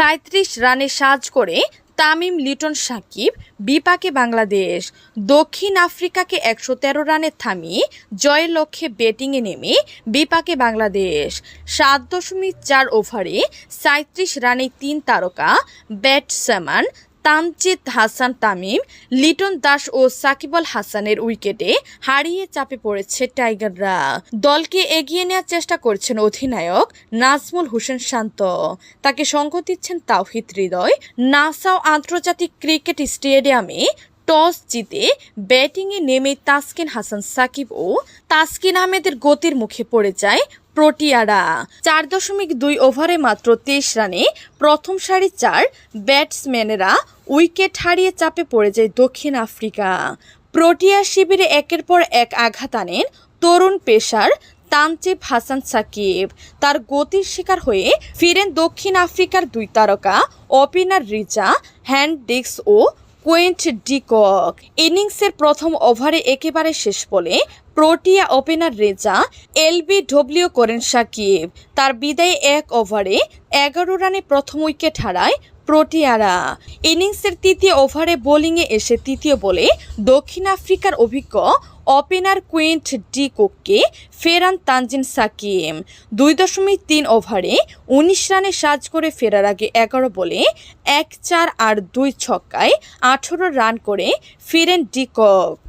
সাঁত্রিশ রানে সাজ করে তামিম, লিটন সাকিব, বিপাকে বাংলাদেশ, দক্ষিণ আফ্রিকাকে একশো তেরো রানে থামিয়ে জয়ের লক্ষ্যে ব্যাটিংয়ে নেমে বিপাকে বাংলাদেশ। সাত দশমিক চার ওভারে সাঁত্রিশ রানে তিন তারকা, ব্যাটসম্যান তামজিদ হাসান তামিম, লিটন দাস ও সাকিব আল হাসানের উইকেটে হারিয়ে চাপে পড়েছে টাইগাররা। দলকে এগিয়ে নেওয়ার চেষ্টা করছেন অধিনায়ক নাজমুল হোসেন শান্ত। তাকে সঙ্গ দিচ্ছেন তাওহিদ হৃদয়। নাসাও আন্তর্জাতিক ক্রিকেট স্টেডিয়ামে টস জিতে ব্যাটিংয়ে নেমে তাসকিন হাসান সাকিব ও তাসকিন আহমেদের গতির মুখে পড়ে যায় প্রোটিয়ারা। চার দশমিক দুই ওভারে মাত্র তেইশ রানে প্রথম সারি চার ব্যাটসম্যানেরা উইকেট হারিয়ে চাপে পড়ে যায় দক্ষিণ আফ্রিকা। প্রোটিয়া শিবিরে একের পর এক আঘাত আনেন তরুণ পেশার তানচিব হাসান সাকিব। তার গতির শিকার হয়ে ফিরেন দক্ষিণ আফ্রিকার দুই তারকা ওপেনার রিচা হ্যান্ড ডিক্স ও কোয়েন্ট ডিকক ইনিংসের প্রথম ওভারে একেবারে শেষ বলে Protea opener Reeza LB W করেন সাকিব। তার বিদায়ে এক ওভারে এগারো রানে প্রথম উইকেট হারায় প্রোটিয়ারা। ইনিংসের তৃতীয় ওভারে বোলিংয়ে এসে তৃতীয় বলে দক্ষিণ আফ্রিকার অভিজ্ঞ ওপেনার কুইন্ট ডি কোককে ফেরান তানজিন সাকিম দুই দশমিক তিন ওভারে উনিশ রানে সাজ করে ফেরার আগে এগারো বলে এক চার আর দুই ছক্কায় আঠেরো রান করে ফিরেন ডিকক